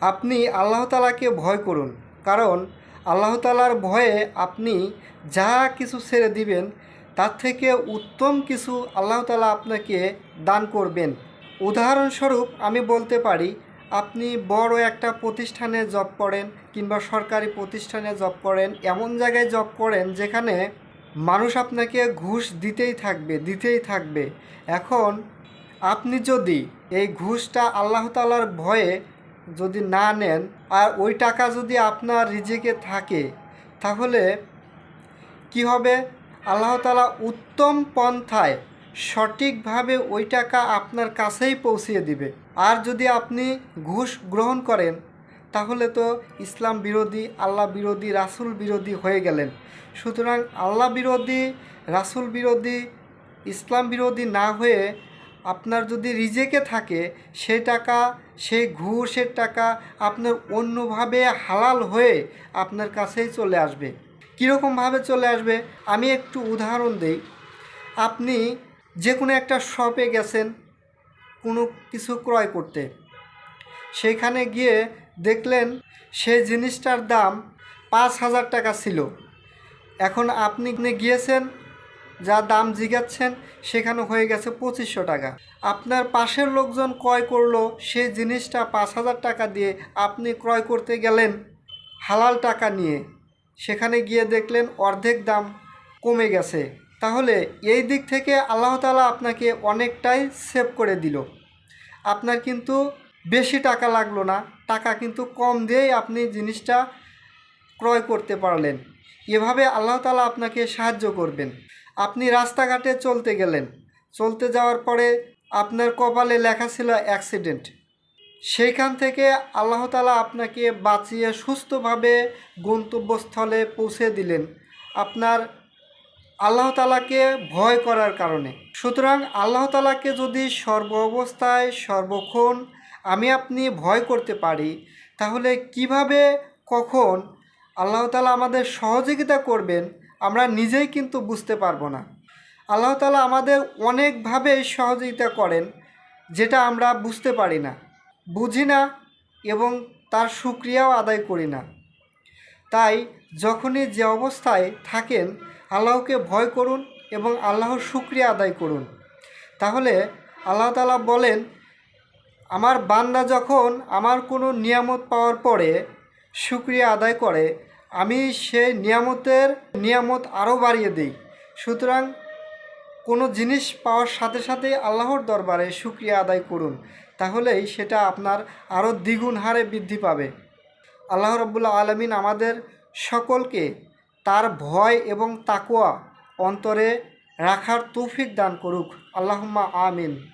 আপনি আল্লাহ তালাকে ভয় করুন। কারণ আল্লাহ তালার ভয়ে আপনি যা কিছু ছেড়ে দিবেন, তার থেকে উত্তম কিছু আল্লাহ তালা আপনাকে দান করবেন। উদাহরণস্বরূপ আমি বলতে পারি, আপনি বড় একটা প্রতিষ্ঠানে জব করেন কিংবা সরকারি প্রতিষ্ঠানে জব করেন, এমন জায়গায় জব করেন যেখানে মানুষ আপনাকে ঘুষ দিতেই থাকবে দিতেই থাকবে। এখন আপনি যদি এই ঘুষটা আল্লাহ তালার ভয়ে যদি না নেন, আর ওই টাকা যদি আপনার রিজেকে থাকে, তাহলে কি হবে? আল্লাহ তালা উত্তম পন্থায় সঠিকভাবে ওই টাকা আপনার কাছেই পৌঁছিয়ে দিবে। আর যদি আপনি ঘুষ গ্রহণ করেন, তাহলে তো ইসলাম বিরোধী, আল্লাহ বিরোধী, রাসূল বিরোধী হয়ে গেলেন। সুতরাং আল্লাহ বিরোধী, রাসূল বিরোধী, ইসলাম বিরোধী না হয়ে আপনার যদি রিজেকে থাকে, সে টাকা সেই ঘুষের টাকা আপনার অন্যভাবে হালাল হয়ে আপনার কাছেই চলে আসবে। কীরকমভাবে চলে আসবে? আমি একটু উদাহরণ দেই। আপনি যে কোনো একটা শপে গেছেন, কোনো কিছু ক্রয় করতে। সেইখানে গিয়ে দেখলেন, সে জিনিসটার দাম পাঁচ হাজার টাকা ছিল। এখন আপনি গিয়েছেন যা দাম জিগাচ্ছেন সেখানে হয়ে গেছে পঁচিশশো টাকা। আপনার পাশের লোকজন ক্রয় করল সেই জিনিসটা পাঁচ হাজার টাকা দিয়ে আপনি ক্রয় করতে গেলেন হালাল টাকা নিয়ে। সেখানে গিয়ে দেখলেন অর্ধেক দাম কমে গেছে। তাহলে এই দিক থেকে আল্লাহ তালা আপনাকে অনেকটাই সেভ করে দিল। আপনার কিন্তু বেশি টাকা লাগল না, টাকা কিন্তু কম দিয়েই আপনি জিনিসটা ক্রয় করতে পারলেন। এভাবে আল্লাহ তালা আপনাকে সাহায্য করবেন। আপনি রাস্তাঘাটে চলতে গেলেন। চলতে যাওয়ার পরে আপনার কপালে লেখা ছিল অ্যাক্সিডেন্ট। সেইখান থেকে আল্লাহ তালা আপনাকে বাঁচিয়ে সুস্থভাবে গন্তব্যস্থলে পৌঁছে দিলেন আপনার আল্লাহ তালাকে ভয় করার কারণে। সুতরাং আল্লাহ তালাকে যদি সর্ব অবস্থায় সর্বক্ষণ আমি আপনি ভয় করতে পারি, তাহলে কীভাবে কখন আল্লাহ তালা আমাদের সহযোগিতা করবেন আমরা নিজেই কিন্তু বুঝতে পারব না। আল্লাহ তালা আমাদের অনেকভাবে সহযোগিতা করেন, যেটা আমরা বুঝতে পারি না, বুঝি না এবং তার সুক্রিয়াও আদায় করি না। তাই যখনই যে অবস্থায় থাকেন, আল্লাহকে ভয় করুন এবং আল্লাহর শুক্রিয়া আদায় করুন। তাহলে আল্লাহ তালা বলেন, আমার বান্দা যখন আমার কোনো নিয়ামত পাওয়ার পরে শুক্রিয়া আদায় করে আমি সেই নিয়ামতের নিয়ামত আরও বাড়িয়ে দিই। সুতরাং কোনো জিনিস পাওয়ার সাথে সাথে আল্লাহর দরবারে শুক্রিয়া আদায় করুন, তাহলেই সেটা আপনার আরও দ্বিগুণ হারে বৃদ্ধি পাবে। আল্লাহ রব্বুল্লা আলমিন আমাদের সকলকে তার ভয় এবং তাকুয়া অন্তরে রাখার তৌফিক দান করুক। আল্লাহুম্মা আমিন।